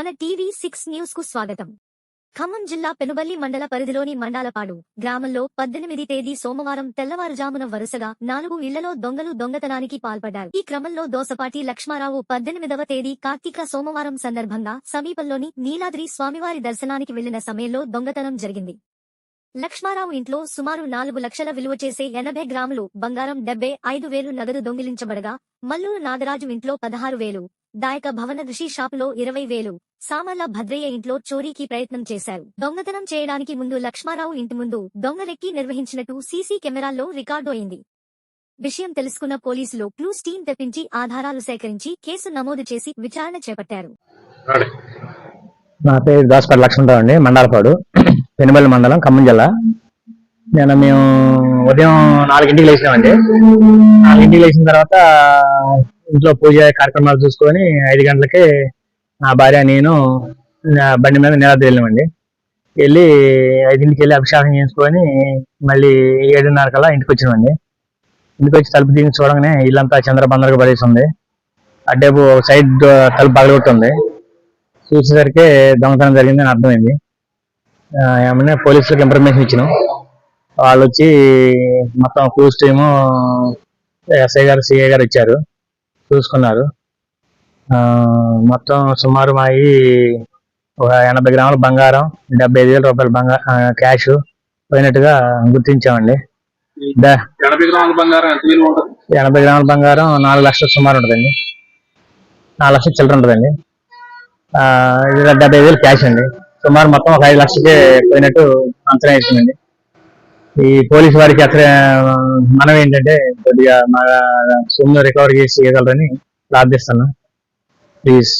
మన TV six న్యూస్కు స్వాగతం. ఖమ్మం జిల్లా పెనుబల్లి మండల పరిధిలోని మండాలపాడు గ్రామంలో పద్దెనిమిది తేదీ సోమవారం తెల్లవారుజామున వరుసగా నాలుగు ఇళ్ళలో దొంగలు దొంగతనానికి పాల్పడ్డారు. ఈ క్రమంలో దోసపాటి లక్ష్మారావు పద్దెనిమిదవ తేదీ కార్తీక సోమవారం సందర్భంగా సమీపంలోని నీలాద్రి స్వామివారి దర్శనానికి వెళ్ళిన సమయంలో దొంగతనం జరిగింది. లక్ష్మారావు ఇంట్లో సుమారు నాలుగు లక్షల విలువ చేసే ఎనభై గ్రాములు బంగారం డెబ్బై ఐదు వేలు నగదు దొంగిలించబడగా మల్లూరు నాగరాజు ఇంట్లో పదహారు వేలు దాయక భవన ఋషి షాపులో ఇరవై వేలు. సామర్ల భద్రయ్య ఇంట్లో చోరీకి ప్రయత్నం చేశారు. దొంగతనం చేయడానికి ముందు లక్ష్మారావు ఇంటి ముందు దొంగలెక్కి నిర్వహించినట్టు సీసీ కెమెరాల్లో రికార్డు అయింది. విషయం తెలుసుకున్న పోలీసులు క్లూస్ టీం తెప్పించి ఆధారాలు సేకరించి కేసు నమోదు చేసి విచారణ చేపట్టారు. నా పేరు దాసపల్లి లక్ష్మణరావు అండి మండలపాడు పెనుబల్లి మండలం ఖమ్మం జిల్లా. నేను మేము ఉదయం నాలుగింటికి లేచినామండి. నాలుగింటికి లేచిన తర్వాత ఇంట్లో పూజ కార్యక్రమాలు చూసుకొని ఐదు గంటలకి నా భార్య నేను బండి మీద నీలాద్రి వెళ్ళామండి. వెళ్ళి ఐదింటికి వెళ్ళి అభిషేకం చేసుకొని మళ్ళీ ఏడున్నర కల్లా ఇంటికి వచ్చినామండి. ఇంటికి వచ్చి తలుపు తీసి చూడగానే ఇల్లంతా చంద్రబందరగా పడేసి ఉంది అడ్డేపు సైడ్ తలుపు పగలగొట్టుంది చూసేసరికి దొంగతనం జరిగిందని అర్థమైంది. ఏమన్నా పోలీసులకు ఇన్ఫర్మేషన్ ఇచ్చినాం. వాళ్ళు వచ్చి మొత్తం క్లూస్ టీము ఎస్ఐ గారు సిఐ గారు వచ్చారు. చూసుకున్నారు. ఆ, మొత్తం సుమారు మాయి ఒక ఎనభై గ్రాముల బంగారం డెబ్బై ఐదు వేల రూపాయల బంగారం క్యాష్ పోయినట్టుగా గుర్తించామండి. ఎనభై గ్రాముల బంగారం నాలుగు లక్షల సుమారు ఉంటుందండి. నాలుగు లక్షల చిల్లర ఉంటుందండి. డెబ్బై వేలు క్యాష్ అండి. సుమారు మొత్తం ఒక ఐదు లక్షలకే పోయినట్టు అంచనా వేసిందండి. ఈ పోలీసు వారికి అక్కడ మనం ఏంటంటే కొద్దిగా మా సొమ్ము రికవర్ చేసి ఇవ్వగలరని ప్రార్థిస్తున్నాం. ప్లీజ్